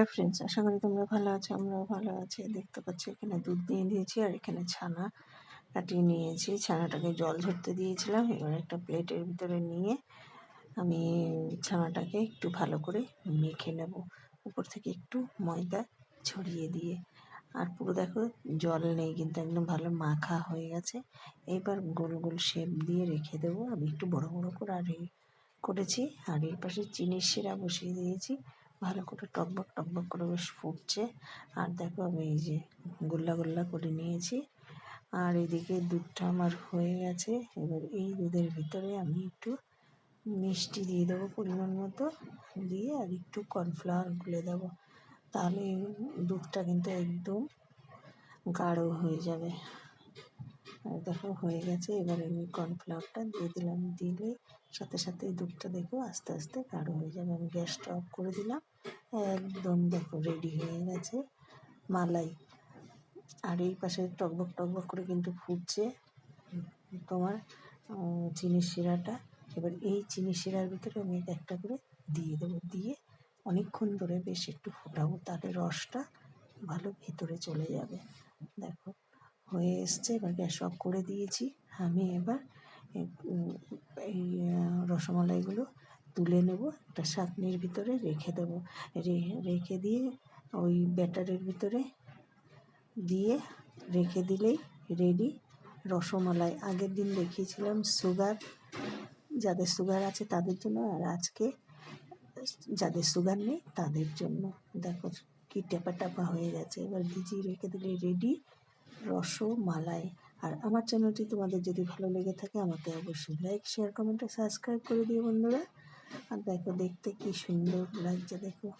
Hello friends, আশা করি তোমরা ভালো আছো, আমরাও ভালো আছি। দেখতে পাচ্ছি এখানে দুধ দিয়ে দিয়েছি আর এখানে ছানা কাটিয়ে নিয়েছি। ছানাটাকে জল ঝরতে দিয়েছিলাম, এবার একটা প্লেটের ভিতরে নিয়ে আমি ছানাটাকে একটু ভালো করে মেখে নেব। উপর থেকে একটু ময়দা ছড়িয়ে দিয়ে। আর পুরো দেখো, জল নেই, কিন্তু একদম ভালো মাখা হয়ে গেছে। এবার গোল গোল শেপ দিয়ে রেখে দেবো। আমি একটু বড় বড় করে আর করেছি। আর এর পাশে চিনির শিরা বসিয়ে দিয়েছি। ভালো করে টকবক টকবক করে বেশ ফুটছে। আর দেখো আমি এই যে গোল্লা গোল্লা করে নিয়েছি। আর এদিকে দুধটা আমার হয়ে গেছে। এবার এই দুধের ভিতরে আমি একটু মিষ্টি দিয়ে দেবো পরিমাণ মতো। দিয়ে আর একটু কর্নফ্লাওয়ার গুলে দেবো। তাহলে দুধটা কিন্তু একদম গাঢ় হয়ে যাবে। দেখো হয়ে গেছে। এবার আমি কর্নফ্লাওয়ারটা দিয়ে দিলাম। দিলে সাথে সাথে দুধটা দেখো আস্তে আস্তে গাঢ় হয়ে যাবে। আমি গ্যাসটা অফ করে দিলাম। একদম দেখো রেডি হয়ে গেছে। মালাই। আর এই পাশে টকবক টকবক করে কিন্তু ফুটছে তোমার চিনির শিরাটা। এবার এই চিনি শিরার ভিতরে আমি একটা করে দিয়ে দেবো। দিয়ে অনেকক্ষণ ধরে বেশ একটু ফোটাবো। তাহলে রসটা ভালো ভেতরে চলে যাবে। দেখো। হয়ে এসছে, এবার গ্যাস অফ করে দিয়েছি। আমি এবার এই রসমালাইগুলো তুলে নেব, একটা শাকনির ভিতরে রেখে দেবো। রেখে দিয়ে ওই ব্যাটারের ভিতরে দিয়ে রেখে দিলেই রেডি রসমালাই। আগের দিন দেখিয়েছিলাম সুগার, যাদের সুগার আছে তাদের জন্য, আর আজকে যাদের সুগার নেই তাদের জন্য। দেখো কি টেপা টাপা হয়ে গেছে। এবার ভিজিয়ে রেখে দিলে রেডি রসমালাই। আর আমার চ্যানেলটি তোমাদের যদি ভালো লেগে থাকে, আমাকে অবশ্যই লাইক শেয়ার কমেন্টে সাবস্ক্রাইব করে দিও বন্ধুরা। আর দেখো দেখতে কি সুন্দর লাগছে, দেখো।